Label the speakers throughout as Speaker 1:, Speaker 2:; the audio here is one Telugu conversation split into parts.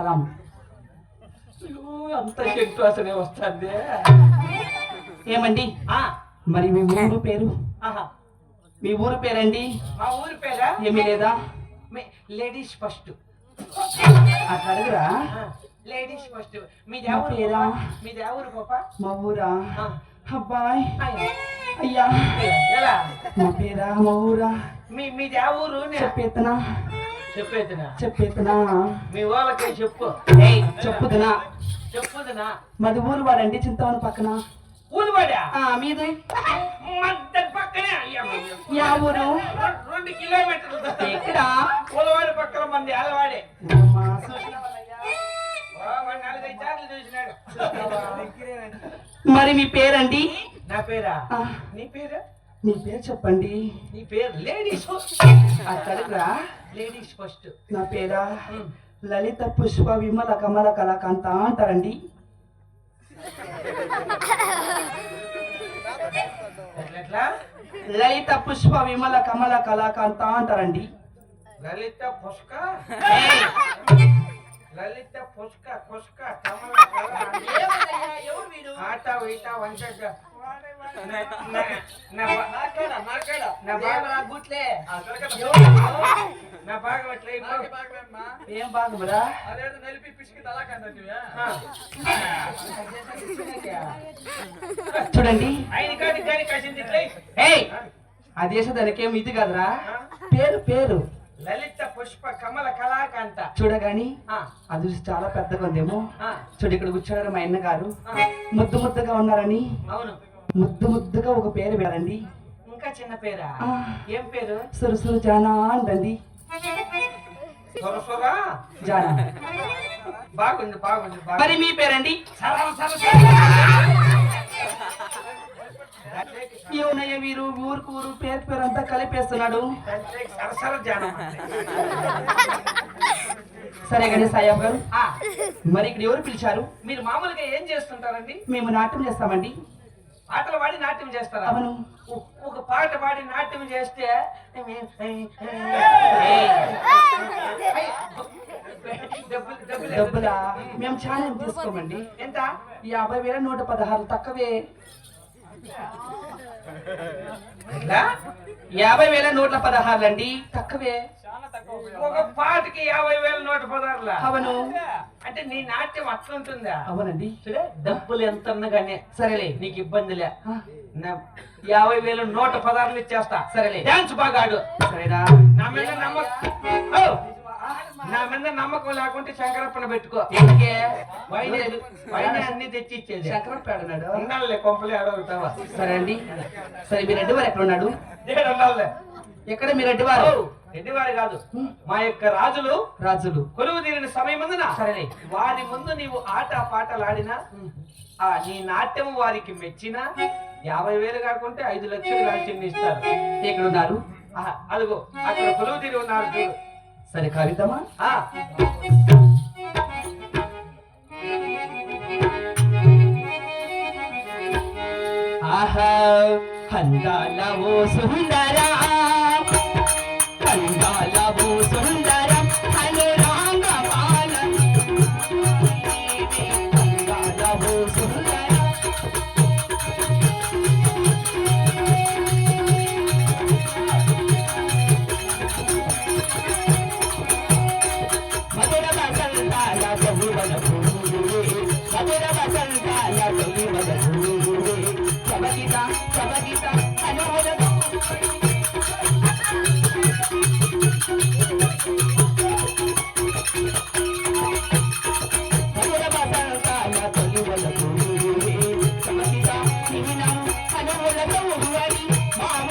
Speaker 1: సలాం
Speaker 2: అంత అసలే వస్తుంది
Speaker 1: ఏమండి?
Speaker 2: ఆ,
Speaker 1: మరి మీ ఊరు పేరు?
Speaker 2: ఆహా.
Speaker 1: మీ ఊరు పేరండి?
Speaker 2: మా ఊరి పేరా?
Speaker 1: ఏమీ లేదా?
Speaker 2: Ladies first.
Speaker 1: అట్లా అడుగురా.
Speaker 2: Ladies first.
Speaker 1: మా
Speaker 2: ఎవరు
Speaker 1: పేరా?
Speaker 2: పాప? మీది ఎవరు పాప
Speaker 1: మా ఊరా. అబ్బాయ్.
Speaker 2: అయ్య. ఎలా?
Speaker 1: మా పేరా? మా ఊరా?
Speaker 2: మీ ఊరు నే-
Speaker 1: చెప్పేతనా
Speaker 2: చెప్పేదినా?
Speaker 1: చెప్పేతనా
Speaker 2: మీ వాళ్ళకే చెప్పు.
Speaker 1: ఏయ్ చెప్పుదనా
Speaker 2: చెప్పుదినా
Speaker 1: మాది ఊరు వాడండి చింతవన పక్కన.
Speaker 2: ఊరువాడా
Speaker 1: ఆ మీది?
Speaker 2: పక్కనే.
Speaker 1: యా ఊరు?
Speaker 2: రెండు కిలోమీటర్లు పొలవాడి పక్కన మంది అలవాడే
Speaker 1: మరి మీ పేరండి?
Speaker 2: నా పేరా? నీ పేరు?
Speaker 1: మీ పేరు చెప్పండి.
Speaker 2: నీ పేరు లేడీస్.
Speaker 1: అక్కడికిరా
Speaker 2: లేడీస్ ఫస్ట్
Speaker 1: నా పేరా లలిత పుష్ప విమల కమల కళాకాంత అంటారండి లలిత పుష్ప విమల కమల కళాకాంత అంటారండి
Speaker 2: లలిత పుష్క లలిత పుష్క పుష్క కమల ఆట వంచక నా- నా.
Speaker 1: ఏం
Speaker 2: ఆ.
Speaker 1: చూడండి.
Speaker 2: ఆయన కాడి కాసింది
Speaker 1: దానికేం ఇది కదరా.
Speaker 2: ఆ?
Speaker 1: పేరు పేరు.
Speaker 2: లలిత పుష్ప కమల కళాకాంత.
Speaker 1: చూడగాని
Speaker 2: ఆ,
Speaker 1: అది చూసి చాలా పెద్దగా ఉందేమో.
Speaker 2: ఆ,
Speaker 1: చూడు ఇక్కడ కూర్చున్నారు మా అన్న గారు
Speaker 2: ఆ.
Speaker 1: ముద్దు ముద్దుగా ఉన్నారని.
Speaker 2: అవును.
Speaker 1: ముద్దు ముద్దుగా ఒక పేరు వేరండి
Speaker 2: ఇంకా చిన్న పేరా?
Speaker 1: ఆ.
Speaker 2: ఏం పేరు?
Speaker 1: సురుసురు జానా అంటండి
Speaker 2: బాగుంది బాగుంది
Speaker 1: మరి మీ పేరండి? ఏమన్నయ్య వీరు? ఊరుకు ఊరు పేరు పేరు అంతా కలిపేస్తున్నాడు సరే కానీ సాయాబ్ గారు మరి ఇక్కడ ఎవరు పిలిచారు?
Speaker 2: మీరు మామూలుగా ఏం చేస్తుంటారండి?
Speaker 1: మేము నాట్యం చేస్తామండి.
Speaker 2: పాటలు పాడి నాట్యం చేస్తారా?
Speaker 1: అవును.
Speaker 2: ఒక పాట పాడి నాట్యం చేస్తే డబ్బులు
Speaker 1: మేము చాలా తీసుకోమండి.
Speaker 2: ఎంత?
Speaker 1: యాభై వేల నూట పదహారు తక్కువే? యాభై వేల నూట పదహారులు అండి తక్కువే
Speaker 2: ఒక పాటకి యాభై వేల నూట పదార్లా
Speaker 1: అవును.
Speaker 2: అంటే నీ నాట్యం అట్లుంటుందా?
Speaker 1: అవునండి.
Speaker 2: చూడే డబ్బులు ఎంత ఉన్నగానే
Speaker 1: సరేలే
Speaker 2: నీకు ఇబ్బందిలే. యాభై వేలు నూట పదార్లు ఇచ్చేస్తా.
Speaker 1: సరేలే.
Speaker 2: డాన్స్ బాగా ఆడు.
Speaker 1: సరేనా
Speaker 2: నా మీద నమ్మకం! నా మీద నమ్మకం లేకుంటే శంకరప్పన పెట్టుకో. వైన్ అన్ని తెచ్చి ఇచ్చేది
Speaker 1: చక్రం పేడన్నాడు
Speaker 2: ఉండాలే కొంపలే అడుగుతావా
Speaker 1: సరే అండి. సరే మీ రెడ్డి వారు ఎక్కడ ఉన్నాడు?
Speaker 2: ఉండాలే
Speaker 1: ఎక్కడ మీ రెడ్డి వారు?
Speaker 2: కాదు. మా యొక్క రాజులు
Speaker 1: రాజులు.
Speaker 2: కొలువు తీరిన సమయమందున
Speaker 1: సరేలే.
Speaker 2: వారి ముందు నీవు ఆట పాటలాడినా ఆ నీ నాట్యం వారికి మెచ్చినా యాభై వేలు కాకుంటే ఐదు లక్షలు రాజ్యం ఇస్తారు.
Speaker 1: ఎక్కడ ఉన్నారు?
Speaker 2: అదిగో అక్కడ కొలువు తీరి ఉన్నారు చూడు.
Speaker 1: సరే కవితమా
Speaker 2: ఆ,
Speaker 1: ఆహా అందాల ఓ సుందరా అందాల ఓ மாமலங்க உருவாடி மாம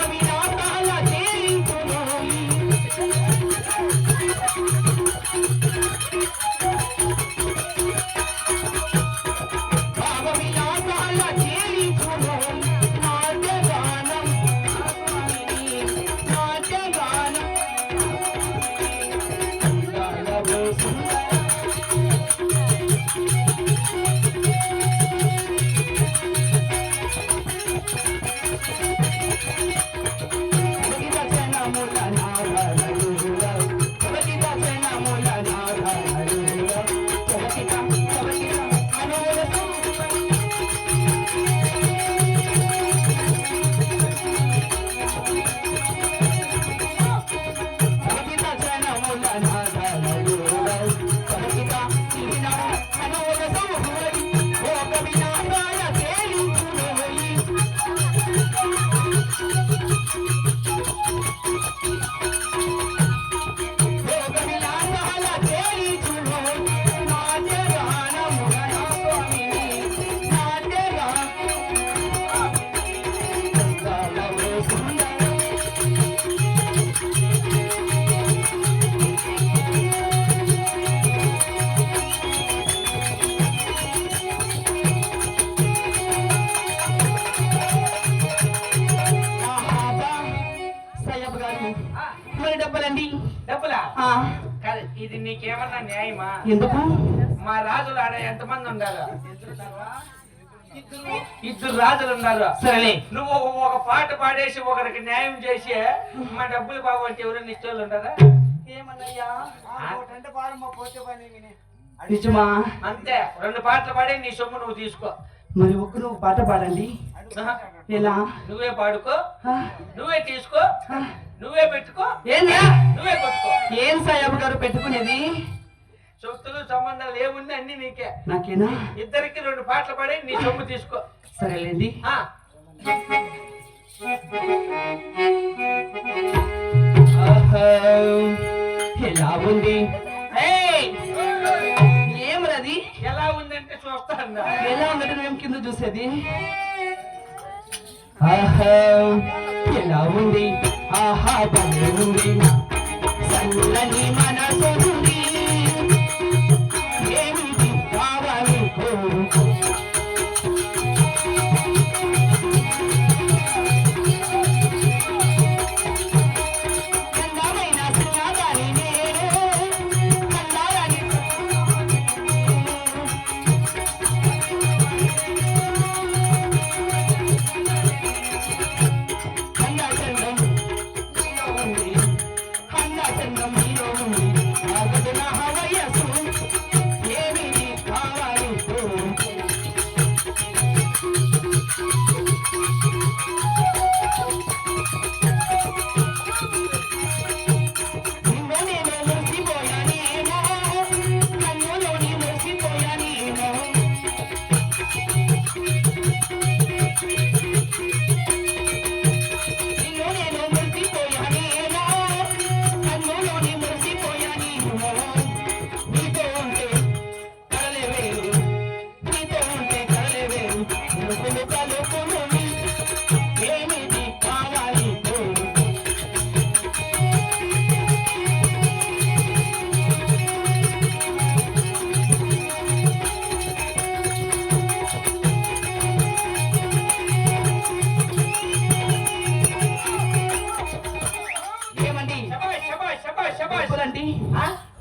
Speaker 2: ఇది నీకేమన్నా న్యాయమా?
Speaker 1: ఎందుకు?
Speaker 2: మా రాజులు ఆడ ఎంతమంది ఉండారు ఇద్దరు రాజులు ఉన్నారు
Speaker 1: సరేలే.
Speaker 2: నువ్వు ఒక- పాట పాడేసి ఒకరికి న్యాయం చేసి మా డబ్బులు బాగుంటే ఎవరైనా ఇచ్చేవాళ్ళు ఉంటారా
Speaker 1: ఏమన్నయ్యా? నిజమా?
Speaker 2: అంతే. రెండు పాటలు పాడి నీ సొమ్ము నువ్వు తీసుకో.
Speaker 1: మరి ఒక్క నువ్వు పాట పాడండి. ఎలా
Speaker 2: నువ్వే పాడుకో. నువ్వే తీసుకో. నువ్వే పెట్టుకో.
Speaker 1: ఏందా?
Speaker 2: నువ్వే కొట్టుకో.
Speaker 1: ఏం సాయబ్ గారు పెట్టుకునేది?
Speaker 2: సొత్తులు సంబంధాలు ఏముంది అన్ని నీకే.
Speaker 1: నాకేనా?
Speaker 2: ఇద్దరికి రెండు పాటలు పాడి నీ సొమ్ము తీసుకో.
Speaker 1: సరేలేండి. ఎలా ఉంది! ఏమన్నది?
Speaker 2: ఎలా ఉందంటే చూస్తా అన్నా.
Speaker 1: ఎలా ఉందంటే మేము కింద చూసేది? ఆహా ఎలా ఉంది? ఆహా భలే ఉంది. సన్నని మనసు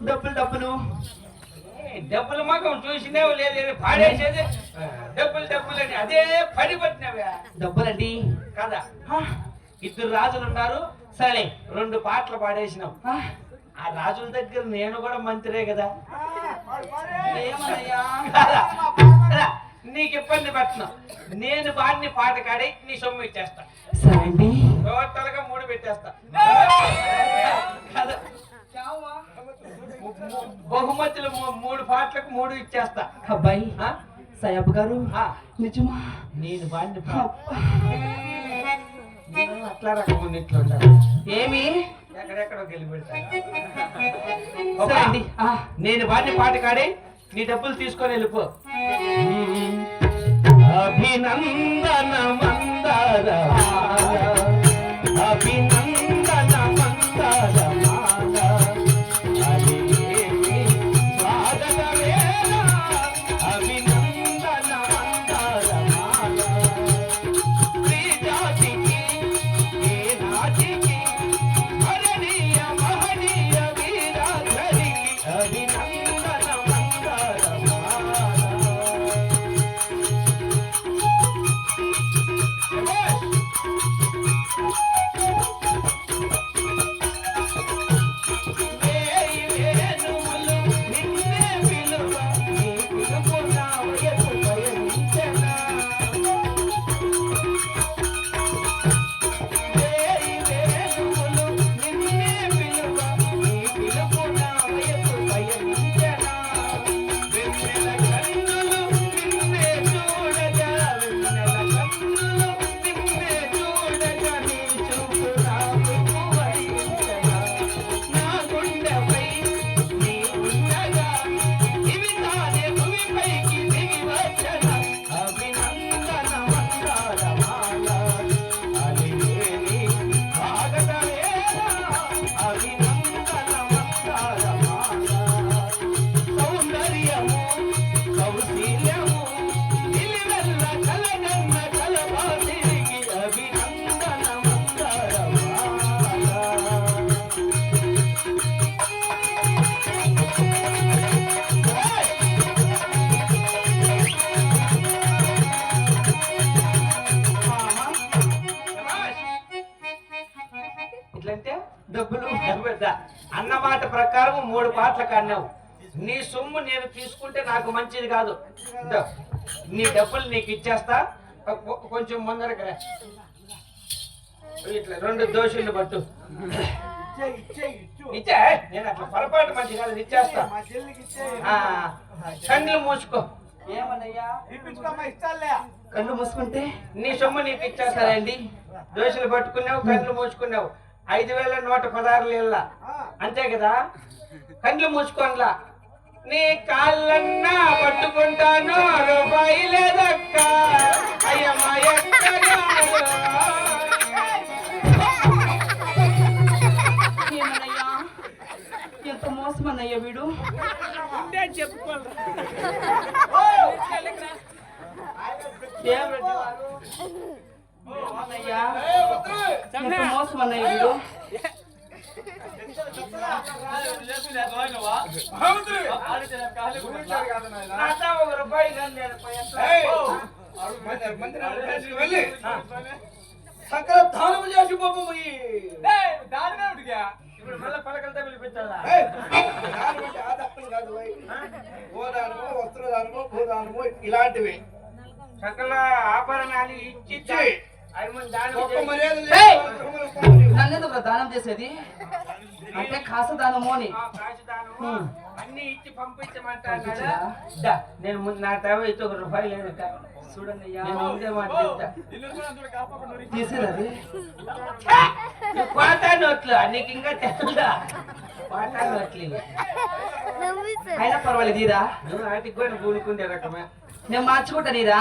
Speaker 1: డబ్బులు డబ్బులు.
Speaker 2: డబ్బుల మగం చూసినావు లేదు పాడేసేది. డబ్బులు డబ్బులు అని అదే పడి పట్టినవే.
Speaker 1: డబ్బులండి.
Speaker 2: కదా? ఇద్దరు రాజులు ఉన్నారు. సరే రెండు పాటలు పాడేసినాం.
Speaker 1: ఆ,
Speaker 2: రాజుల దగ్గర నేను కూడా మంత్రే కదా? నీకు ఇబ్బంది పెట్టను. నేను వాడిని పాట కాడి నీ సొమ్ము ఇచ్చేస్తా.
Speaker 1: సరే అండి.
Speaker 2: టోటల్గా బహుమతులు ము- మూడు పాటలకు మూడు ఇచ్చేస్తా.
Speaker 1: అబ్బాయి? సయబ్ గారు. నిజమా?
Speaker 2: నేను వాడిని అట్లా రకం ఇట్లా ఉంటాను
Speaker 1: ఏమి?
Speaker 2: ఎక్కడెక్కడో
Speaker 1: ఆ,
Speaker 2: నేను వాడిని పాట కాడి నీ డబ్బులు తీసుకొని వెళ్ళిపో.
Speaker 1: అభినందన మందర.
Speaker 2: మూడు పాటలు కాడినావు నీ సొమ్ము నేను తీసుకుంటే నాకు మంచిది కాదు. నీ డబ్బులు నీకు ఇచ్చేస్తా. కొంచెం ముందరకు రా. ఇట్లా రెండు దోషులు పట్టు. ఇచ్చే నేను అట్లా పొరపాటు మంచి కాదు ఇచ్చేస్తా. ఆ, కళ్ళు మూసుకో.
Speaker 1: ఏమన్నయ్యా? కళ్ళు మూసుకుంటే?
Speaker 2: నీ సొమ్ము నీకు ఇచ్చేస్తారండి దోషులు పట్టుకున్నావు కళ్ళు మూసుకున్నావు. ఐదు వేల నూట పదహారు లేళ్ళ అంతే కదా? కండ్లు మూసుకోన్లా నీ కాళ్ళన్నా పట్టుకుంటాను రూపాయి లేదక్క. అయ్యమ్మా
Speaker 1: ఎంత మోసమన్నయ్యా వీడు? ఏమన్నయ్యా ఎంత మోసమన్నయ్య వీడు
Speaker 2: ఒక రూపాయి కానీ
Speaker 3: సకల దానము చేసి పాపం ఈ
Speaker 2: ఇప్పుడు మళ్ళీ పలకలతో పిలిపించాలా
Speaker 3: కాదు ఓయ్. గోదానము వస్త్రదానము ఇలాంటివి
Speaker 2: సకల ఆభరణాలు ఇచ్చి
Speaker 3: ఇచ్చి.
Speaker 1: నన్నెందుకు దానం చేసేది? అంటే కాస దానము అని.
Speaker 2: అన్ని ఇచ్చి? దా, నేను ముందు నా తేవ అయితే ఒక రూపాయి లేదు చెప్తా.
Speaker 1: తీసేది
Speaker 2: నోట్లు నీకు ఇంకా తెల్దా? పాతా నోట్లు.
Speaker 1: అయినా పర్వాలేదు ఈరా
Speaker 2: నువ్వు వాటికి కూడా కూడుకుండే రకమే.
Speaker 1: నేను మార్చుకుంటా నీరా